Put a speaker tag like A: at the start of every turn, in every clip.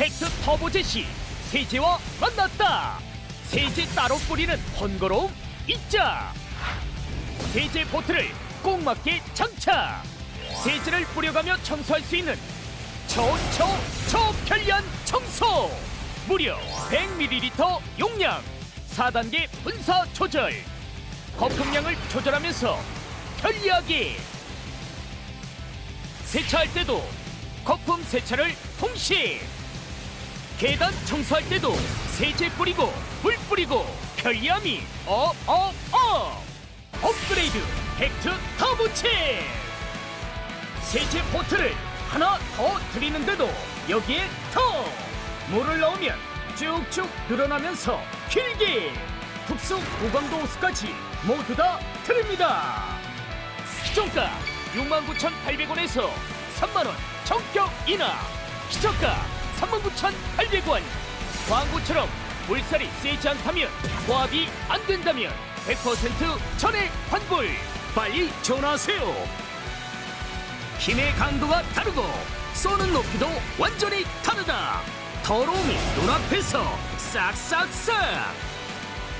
A: 팩트 터보젯이 세제와 만났다. 세제 따로 뿌리는 번거로움 있자. 세제 보트를 꼭 맞게 장착. 세제를 뿌려가며 청소할 수 있는 초초 초편리한 청소. 무려 100ml 용량. 4단계 분사 조절. 거품량을 조절하면서 편리하게 세차할 때도 거품 세차를 동시에 계단 청소할 때도 세제 뿌리고 물 뿌리고 편리함이 업업업 업그레이드 팩트 터보체 세제 보트를 하나 더 드리는데도 여기에 더 물을 넣으면 쭉쭉 늘어나면서 길게 특수 고강도 호스까지 모두 다 드립니다. 시종가 69,800원에서 3만원 정격 인하. 시초가 39,800원 광고처럼 물살이 세지 않다면 고압이 안 된다면 100% 전액 환불. 빨리 전화하세요. 힘의 강도가 다르고 쏘는 높이도 완전히 다르다. 더러움이 눈앞에서 싹싹싹.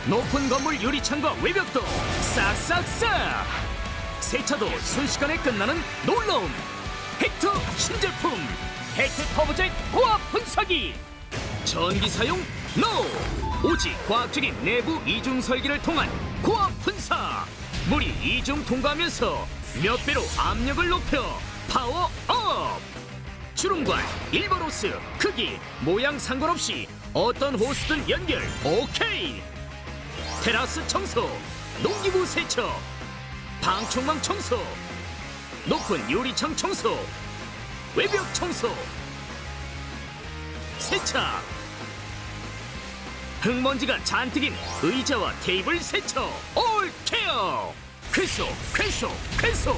A: 높은 건물 유리창과 외벽도 싹싹싹. 세차도 순식간에 끝나는 놀라운 헥트 신제품 헥트 터보젯 고압 분사기 전기 사용 NO 오직 과학적인 내부 이중 설계를 통한 고압 분사 물이 이중 통과하면서 몇 배로 압력을 높여 파워업. 주름관 일반 호스 크기 모양 상관없이 어떤 호스든 연결 오케이. 테라스 청소 농기구 세척 방충망 청소 높은 유리창 청소 외벽 청소. 세차. 흙먼지가 잔뜩인 의자와 테이블 세척. 올 케어 쾌소 쾌소 쾌소.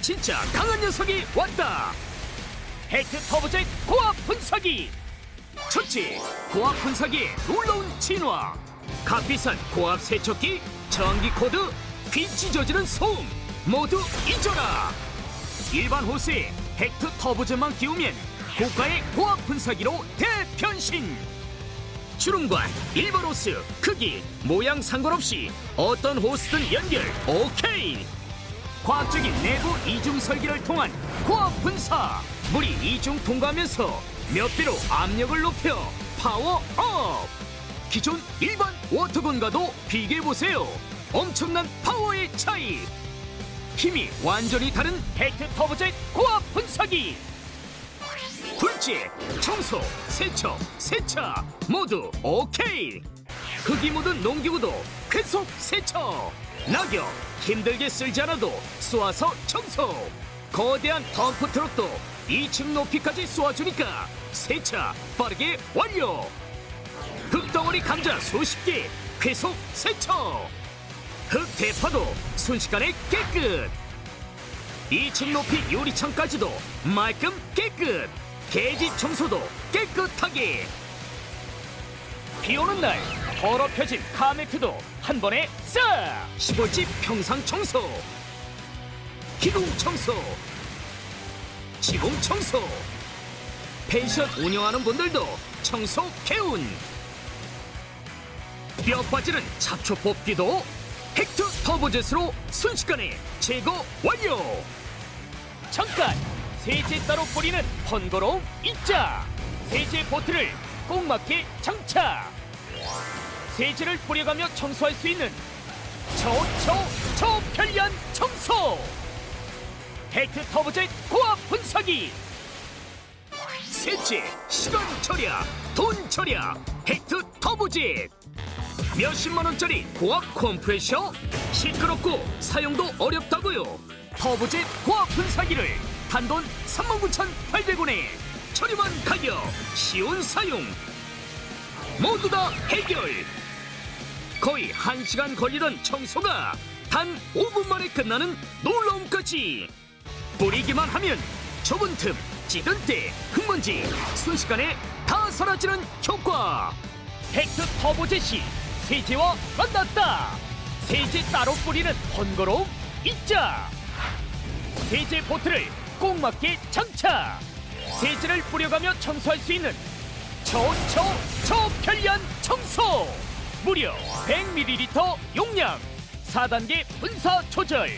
A: 진짜 강한 녀석이 왔다. 헬트 터보젯 고압 분사기 첫째 고압 분사기의 놀라운 진화. 값비싼 고압 세척기 전기 코드 귀 찢어지는 소음. 모두 잊어라. 일반 호스에 헥트 터보젯만 끼우면 고가의 고압 분사기로 대변신. 주름관 일반 호스 크기 모양 상관없이 어떤 호스든 연결 오케이. 과학적인 내부 이중 설계를 통한 고압 분사. 물이 이중 통과하면서 몇 배로 압력을 높여 파워업. 기존 일반 워터건과도 비교해보세요. 엄청난 파워의 차이 힘이 완전히 다른 팩트 터보젯 고압 분사기 둘째 청소 세척 세차 모두 오케이. 흙이 묻은 농기구도 계속 세척. 낙엽 힘들게 쓸지 않아도 쏘아서 청소. 거대한 덤프 트럭도 2층 높이까지 쏘아주니까 세차 빠르게 완료. 흙덩어리 감자 수십 개 계속 세척 흙 대파도 순식간에 깨끗. 2층 높이 유리창까지도 말끔 깨끗. 개지 청소도 깨끗하게. 비 오는 날 더럽혀진 카메트도 한 번에 싹. 시골집 평상 청소. 기둥 청소. 지붕 청소. 펜션 운영하는 분들도 청소 개운. 뼈 빠지는 잡초 뽑기도 헥트 터보젯으로 순식간에 제거 완료! 잠깐! 세제 따로 뿌리는 번거로움 있자! 세제 보트를 꼭 맞게 장착! 세제를 뿌려가며 청소할 수 있는 초초 초편리한 청소! 헥트 터보젯 고압 분사기! 세제 시간 절약 돈 절약 헥트 터보젯 몇십만 원짜리 고압 컴프레셔. 시끄럽고 사용도 어렵다고요. 터보젯 고압 분사기를 단돈 39,800원에 저렴한 가격 쉬운 사용. 모두 다 해결. 거의 1시간 걸리던 청소가 단 5분 만에 끝나는 놀라움까지. 뿌리기만 하면 좁은 틈 찌든 때 흙먼지 순식간에 다 사라지는 효과. 헥트 터보젯이 세제와 만났다. 세제 따로 뿌리는 번거로움 있자. 세제 보트를 꼭 맞게 장착 세제를 뿌려가며 청소할 수 있는 초초 초편리한 청소. 무려 100ml 용량 4단계 분사 조절.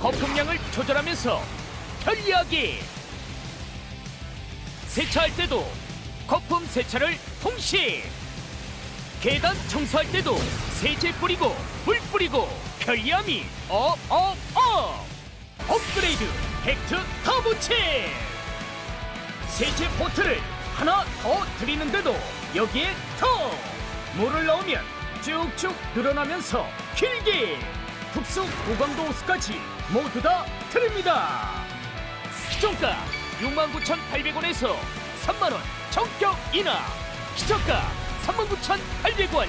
A: 거품량을 조절하면서 편리하게. 세차할 때도 거품 세차를 동시에 계단 청소할 때도 세제 뿌리고 물 뿌리고 편리함이 업업업 업그레이드 팩트 터보체 세제 포트를 하나 더 드리는데도 여기에 더! 물을 넣으면 쭉쭉 늘어나면서 길게 특수 고강도 호스까지 모두 다 드립니다. 시종가 69,800원에서 3만원 정격 인하! 시저가 39,800원.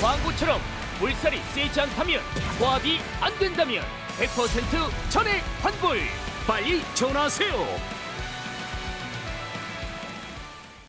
A: 광고처럼 물살이 세지 않다면 고압이 안 된다면 100% 전액 환불. 빨리 전화하세요